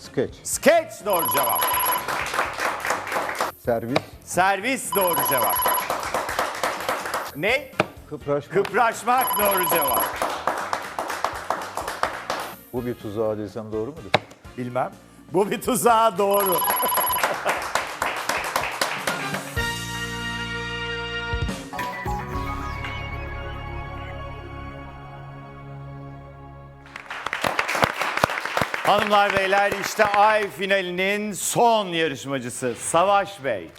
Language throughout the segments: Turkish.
Skeç. Sketch doğru cevap. Servis. Servis doğru cevap. Ne? Kıpraşma. Kıpraşmak doğru cevap. Bu bir tuzağa desem doğru mudur? Bilmem. Bu bir tuzağa doğru. Hanımlar beyler işte ay finalinin son yarışmacısı Savaş Bey.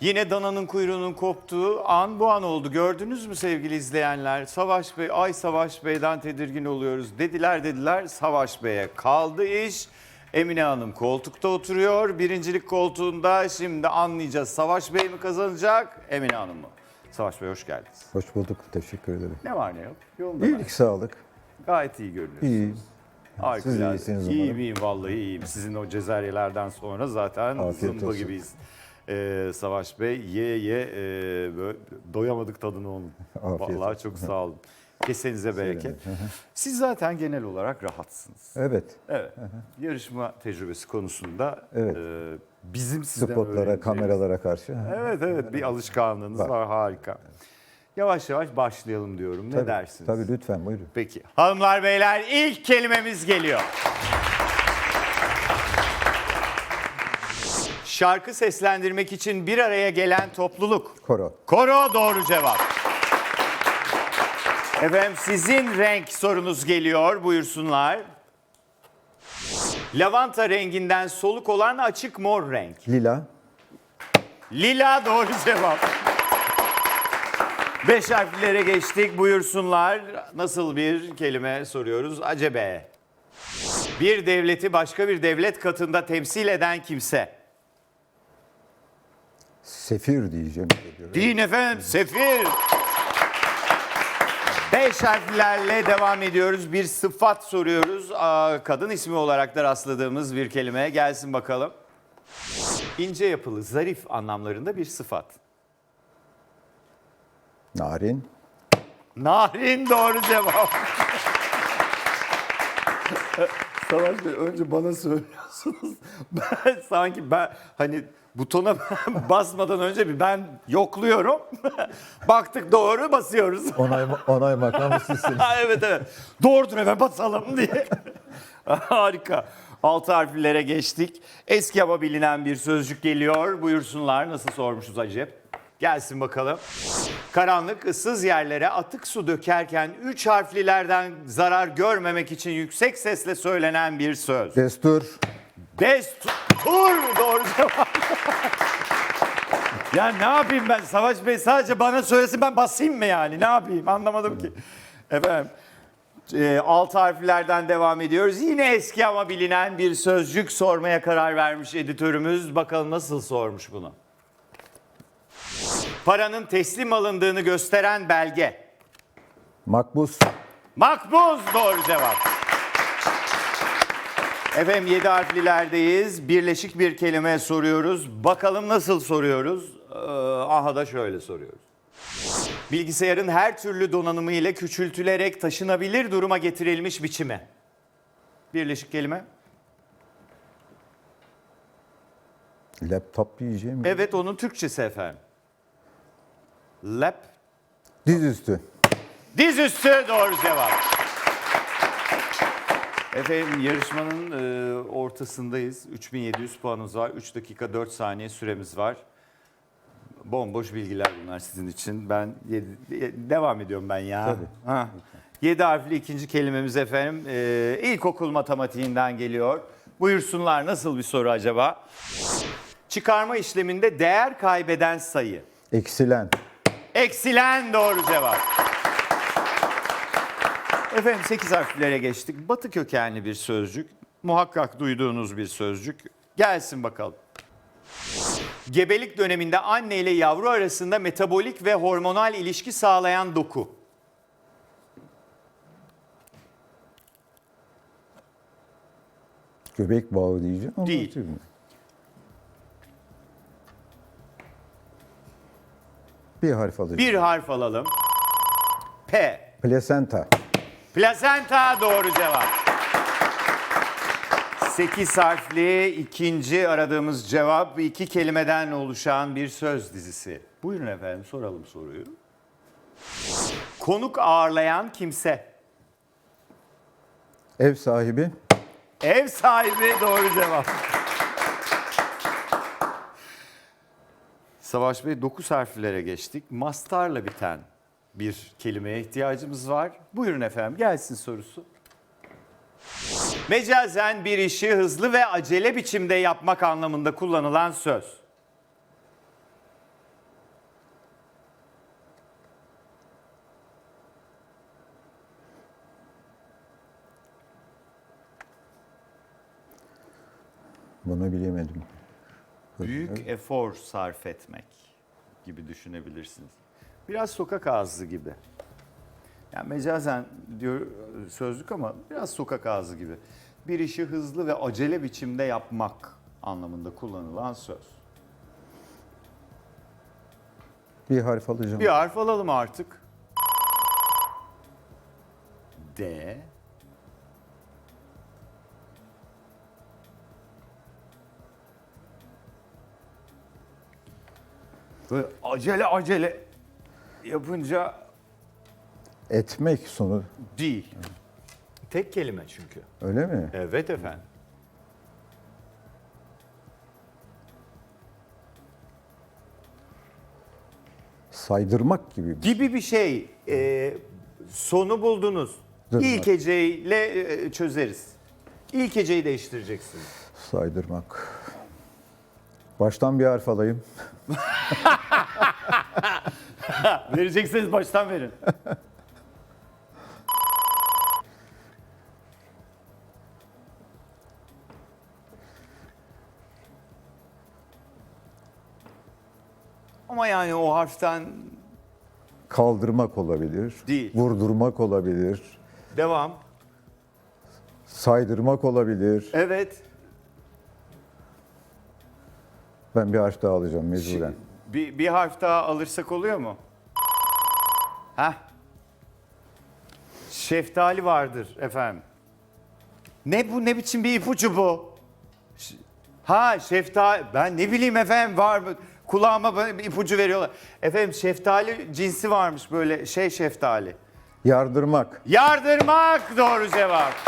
Yine dananın kuyruğunun koptuğu an bu an oldu. Gördünüz mü sevgili izleyenler? Savaş Bey, ay Savaş Bey'den tedirgin oluyoruz. Dediler dediler Savaş Bey'e kaldı iş. Emine Hanım koltukta oturuyor. Birincilik koltuğunda şimdi anlayacağız. Savaş Bey mi kazanacak, Emine Hanım mı? Savaş Bey hoş geldiniz. Hoş bulduk. Teşekkür ederim. Ne var ne yok? Yolunda? İyilik, sağlık. Gayet iyi görünüyorsunuz. İyi. Siz iyisiniz İyiyim umarım. iyiyim vallahi iyiyim. Sizin o cezeryelerden sonra zaten Afiyet zımba olsun. gibiyiz. Ee, Savaş Bey ye ye e, böyle doyamadık tadını onun. Afiyet Vallahi çok sağ olun. Kesenize bereket. Siz zaten genel olarak rahatsınız. Evet. Evet. Yarışma tecrübesi konusunda Evet. e, bizim sizden Spotlara, öğreneceğimiz- kameralara karşı. Evet evet bir alışkanlığınız. Var. harika. Yavaş yavaş başlayalım diyorum. Ne Tabii, dersiniz? Tabii lütfen buyurun. Peki. Hanımlar beyler ilk kelimemiz geliyor. Şarkı seslendirmek için bir araya gelen topluluk. Koro. Koro doğru cevap. Efendim sizin renk sorunuz geliyor. Buyursunlar. Lavanta renginden soluk olan açık mor renk. Lila. Lila doğru cevap. Beş harflere geçtik. Buyursunlar. Nasıl bir kelime soruyoruz? Acebe. Bir devleti başka bir devlet katında temsil eden kimse. Sefir diyeceğim. Din efendim, sefir. Beş harflerle devam ediyoruz. Bir sıfat soruyoruz. Aa, kadın ismi olarak da rastladığımız bir kelime. Gelsin bakalım. İnce yapılı, zarif anlamlarında bir sıfat. Narin. Narin doğru cevap. Savaş Bey önce bana söylüyorsunuz. Ben sanki ben hani butona basmadan önce bir ben yokluyorum. Baktık doğru basıyoruz. Onay, onay makamı sizsiniz. Ha, evet evet. Doğrudur efendim basalım diye. Harika. Altı harflere geçtik. Eski ama bilinen bir sözcük geliyor. Buyursunlar. Nasıl sormuşuz acep? Gelsin bakalım. Karanlık, ıssız yerlere atık su dökerken üç harflilerden zarar görmemek için yüksek sesle söylenen bir söz. Destur. Destur doğru cevap. ya ne yapayım ben Savaş Bey sadece bana söylesin ben basayım mı yani ne yapayım anlamadım ki. Efendim e, alt harflerden devam ediyoruz. Yine eski ama bilinen bir sözcük sormaya karar vermiş editörümüz. Bakalım nasıl sormuş bunu. Paranın teslim alındığını gösteren belge. Makbuz. Makbuz doğru cevap. Efendim 7 harflilerdeyiz. Birleşik bir kelime soruyoruz. Bakalım nasıl soruyoruz? Ee, aha da şöyle soruyoruz. Bilgisayarın her türlü donanımı ile küçültülerek taşınabilir duruma getirilmiş biçimi. Birleşik kelime. Laptop diyeceğim. Evet onun Türkçesi efendim. Lap. Dizüstü. Dizüstü doğru cevap. Efendim yarışmanın e, ortasındayız. 3700 puanımız var. 3 dakika 4 saniye süremiz var. Bomboş bilgiler bunlar sizin için. Ben yedi- ye- devam ediyorum ben ya. Tabii. Ha. 7 harfli ikinci kelimemiz efendim. E, ilkokul matematiğinden geliyor. Buyursunlar nasıl bir soru acaba? Çıkarma işleminde değer kaybeden sayı. Eksilen. Eksilen doğru cevap. Efendim 8 harflere geçtik. Batı kökenli bir sözcük. Muhakkak duyduğunuz bir sözcük. Gelsin bakalım. Gebelik döneminde anne ile yavru arasında metabolik ve hormonal ilişki sağlayan doku. Göbek bağı diyeceğim. ama Değil. değil Bir harf alacağım. Bir harf alalım. P. Plasenta. Plasenta doğru cevap. 8 harfli ikinci aradığımız cevap iki kelimeden oluşan bir söz dizisi. Buyurun efendim soralım soruyu. Konuk ağırlayan kimse. Ev sahibi. Ev sahibi doğru cevap. Savaş Bey 9 harflere geçtik. Mastarla biten bir kelimeye ihtiyacımız var. Buyurun efendim gelsin sorusu. Mecazen bir işi hızlı ve acele biçimde yapmak anlamında kullanılan söz. Bunu bilemedim. Büyük efor sarf etmek gibi düşünebilirsiniz. Biraz sokak ağzı gibi. Yani mecazen diyor sözlük ama biraz sokak ağzı gibi. Bir işi hızlı ve acele biçimde yapmak anlamında kullanılan söz. Bir harf alacağım. Bir harf alalım artık. D. Böyle acele acele yapınca Etmek sonu. değil. Tek kelime çünkü. Öyle mi? Evet efendim. Saydırmak gibi. bir- Gibi bir şey. Ee, sonu buldunuz. Dur, İlk heceyle e, çözeriz. İlk heceyi değiştireceksiniz. Saydırmak. Baştan bir harf alayım. Verecekseniz baştan verin. Ama yani o harften Kaldırmak olabilir. Değil. Vurdurmak olabilir. devam. Saydırmak olabilir. Evet. Ben bir harf daha alacağım mecburen. Bir, bir harf daha alırsak oluyor mu? Heh. Şeftali vardır efendim. Ne bu ne biçim bir ipucu bu? Ş- Ha şeftali ben ne bileyim efendim var mı? Kulağıma böyle bir ipucu veriyorlar. Efendim şeftali cinsi varmış böyle şey şeftali. Yardırmak. Yardırmak doğru cevap.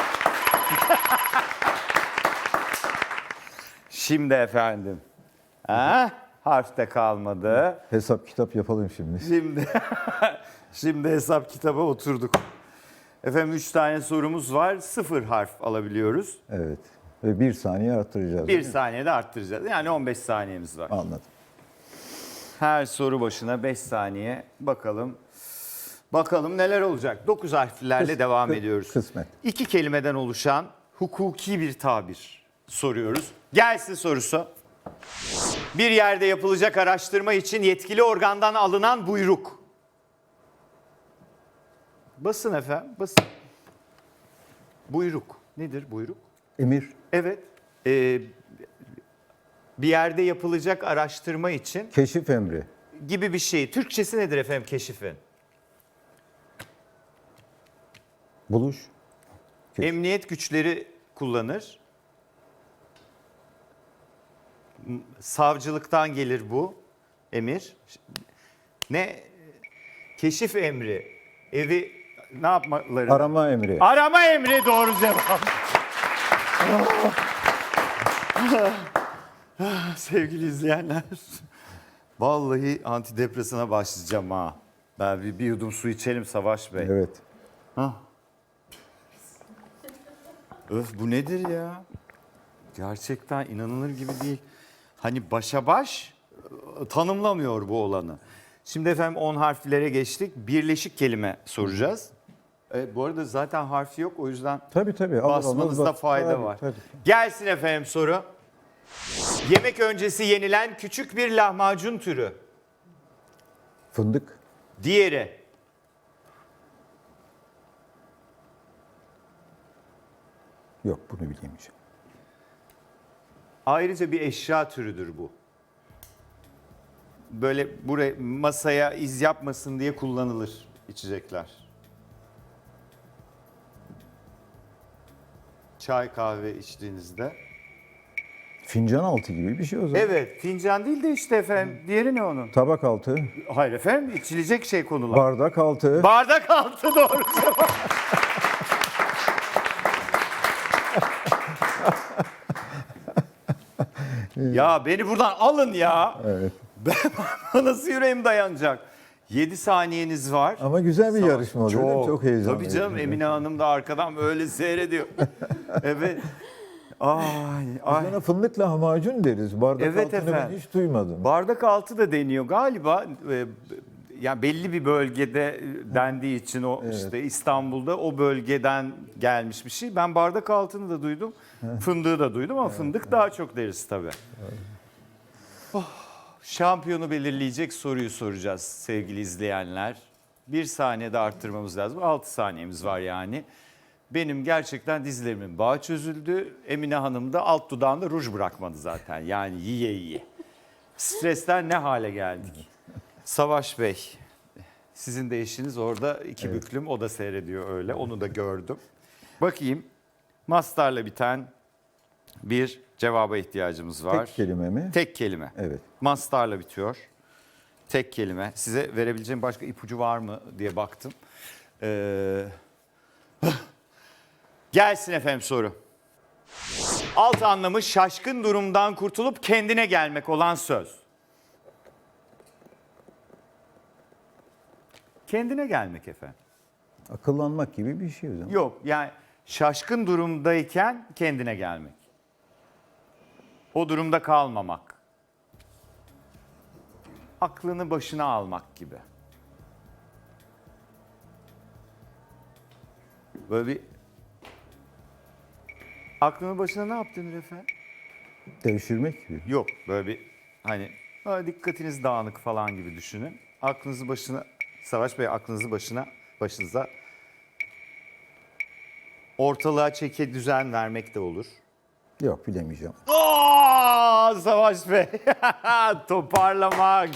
Şimdi efendim. Ha? Harfte kalmadı. Hesap kitap yapalım şimdi. Şimdi şimdi hesap kitaba oturduk. Efendim üç tane sorumuz var. Sıfır harf alabiliyoruz. Evet. Ve bir saniye arttıracağız. Bir değil mi? saniyede arttıracağız. Yani 15 saniyemiz var. Anladım. Her soru başına 5 saniye. Bakalım. Bakalım neler olacak. 9 harflerle Kıs- devam kı- ediyoruz. kısmet. İki kelimeden oluşan hukuki bir tabir soruyoruz. Gelsin sorusu. Bir yerde yapılacak araştırma için yetkili organdan alınan buyruk. Basın efendim, basın. Buyruk. Nedir buyruk? Emir. Evet. ee, bir yerde yapılacak araştırma için Keşif emri. gibi bir şey. Türkçesi nedir efendim keşifin? Buluş. Keşif. Emniyet güçleri kullanır. Savcılıktan gelir bu emir. Ne? Keşif emri. Evi ne yapmaları? Arama emri. Arama emri doğru cevap. Sevgili izleyenler. Vallahi antidepresana başlayacağım ha. Ben bir, bir yudum su içelim Savaş Bey. Evet. Öf bu nedir ya? Gerçekten inanılır gibi değil. Hani başa baş e, tanımlamıyor bu olanı. Şimdi efendim 10 harflere geçtik. Birleşik kelime soracağız. E, bu arada zaten harfi yok o yüzden Tabii tabii. alır basmanızda bak. fayda Tabii, var. tabii. Gelsin efendim soru. Yemek öncesi yenilen küçük bir lahmacun türü. Fındık. Diğeri. Yok bunu bilemeyeceğim. Ayrıca bir eşya türüdür bu. Böyle buraya masaya iz yapmasın diye kullanılır içecekler. çay kahve içtiğinizde. Fincan altı gibi bir şey o zaman. Evet fincan değil de işte efendim diğeri ne onun? Tabak altı, Hayır efendim içilecek şey konular. bardak altı. Bardak altı doğru cevap. Ya beni buradan alın ya. Evet. Ben nasıl yüreğim dayanacak? 7 saniyeniz var. Ama güzel bir yarışma oluyor. değil mi? Çok, heyecanlı. Tabii canım Emine Hanım da arkadan böyle seyrediyor. evet. Ay, ay. Biz ona fındık lahmacun deriz. Bardak Evet altını efendim. ben hiç duymadım. Bardak altı da deniyor galiba. E, yani belli bir bölgede dendiği için o işte İstanbul'da o bölgeden gelmiş bir şey. Ben bardak altını da duydum. Fındığı da duydum ama fındık daha çok deriz tabii. Oh, şampiyonu belirleyecek soruyu soracağız sevgili izleyenler. Bir saniyede arttırmamız lazım. 6 saniyemiz var yani. Benim gerçekten dizlerimin bağı çözüldü. Emine Hanım da alt dudağında ruj bırakmadı zaten. Yani yiye yiye. Stresten ne hale geldik? Savaş Bey, sizin de eşiniz orada iki büklüm o da seyrediyor öyle. Onu da gördüm. Bakayım. Mastarla biten bir cevaba ihtiyacımız var. Tek kelime mi? Tek kelime. Evet. Mastarla bitiyor. Tek kelime. Size verebileceğim başka ipucu var mı diye baktım. Ee... Gelsin efendim soru. Alt anlamı şaşkın durumdan kurtulup kendine gelmek olan söz. Kendine gelmek efendim. Akıllanmak gibi bir şey o zaman. Yok yani şaşkın durumdayken kendine gelmek. O durumda kalmamak. Aklını başına almak gibi. Böyle bir aklını başına ne yaptın efendim? Devşirmek gibi. Yok böyle bir hani "Aa, dikkatiniz dağınık falan gibi düşünün. Aklınızı başına Savaş Bey aklınızı başına başınıza ortalığa çeke düzen vermek de olur. Yok bilemeyeceğim. Aa, Savaş Bey toparlamak.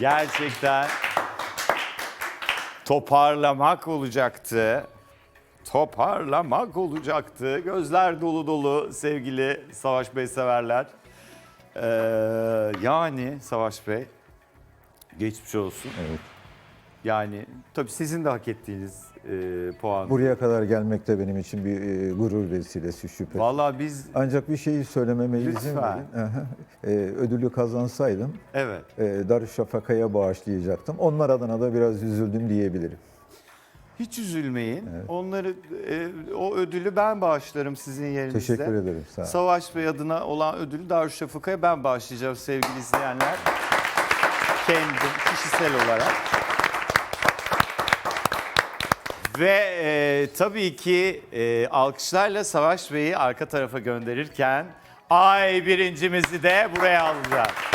Gerçekten toparlamak olacaktı. Toparlamak olacaktı. Gözler dolu dolu sevgili Savaş Bey severler. Ee, yani Savaş Bey geçmiş olsun. Evet. Yani tabii sizin de hak ettiğiniz e, puan. Buraya kadar gelmek de benim için bir e, gurur vesilesi şüphe. Vallahi biz Ancak bir şeyi söylememe izin Lütfen. verin. Aha. E, ödülü kazansaydım evet. e, Darüşşafaka'ya bağışlayacaktım. Onlar adına da biraz üzüldüm diyebilirim. Hiç üzülmeyin. Onları e, o ödülü ben bağışlarım sizin yerinizde. Teşekkür ederim. Sağ olun. Savaş Bey adına olan ödülü Darüşşafaka'ya ben bağışlayacağım sevgili izleyenler. Kendim kişisel olarak. Ve e, tabii ki e, alkışlarla Savaş Bey'i arka tarafa gönderirken ay birincimizi de buraya alacağız.